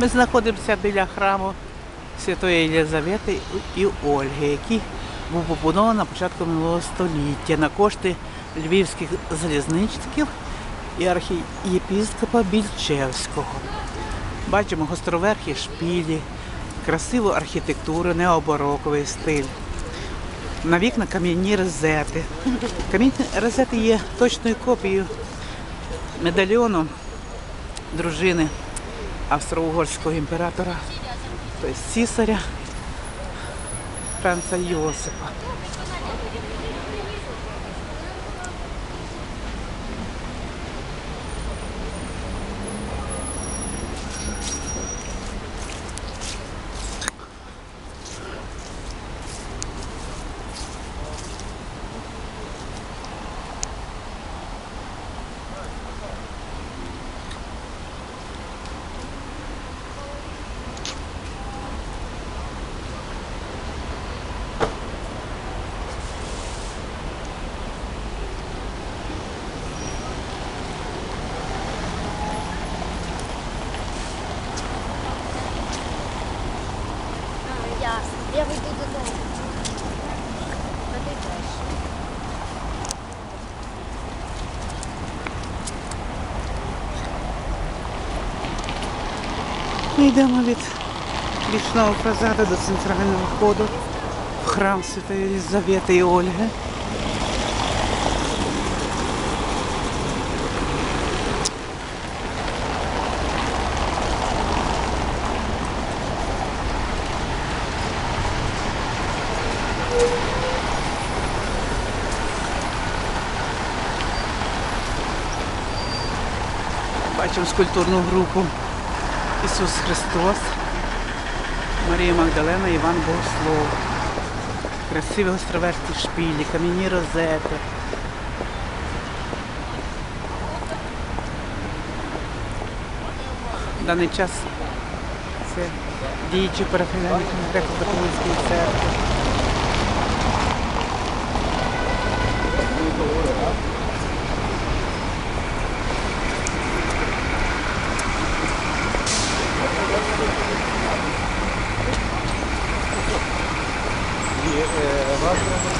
Ми знаходимося біля храму Святої Єлизавети і Ольги, який був побудований на початку минулого століття на кошти львівських залізничників і архієпіскопа Більчевського. Бачимо гостроверхі шпілі, красиву архітектуру, необароковий стиль. На вікна кам'яні розети. Кам'яні розети є точною копією медальйону дружини австро-угорського імператора, тобто цісаря Франца Йосипа. А, ясно. Я вийду додому. А ти теж. Ми йдемо від бічного фасаду до центрального входу в храм Святої Єлизавети і Ольги. Бачимо скульптурну групу Ісус Христос, Марія Магдалена, Іван Богослов. Красиві гостроверхі шпилі, кам'яні розети. В даний час це діючі парафіяни греко-католицької церкви. Thank you.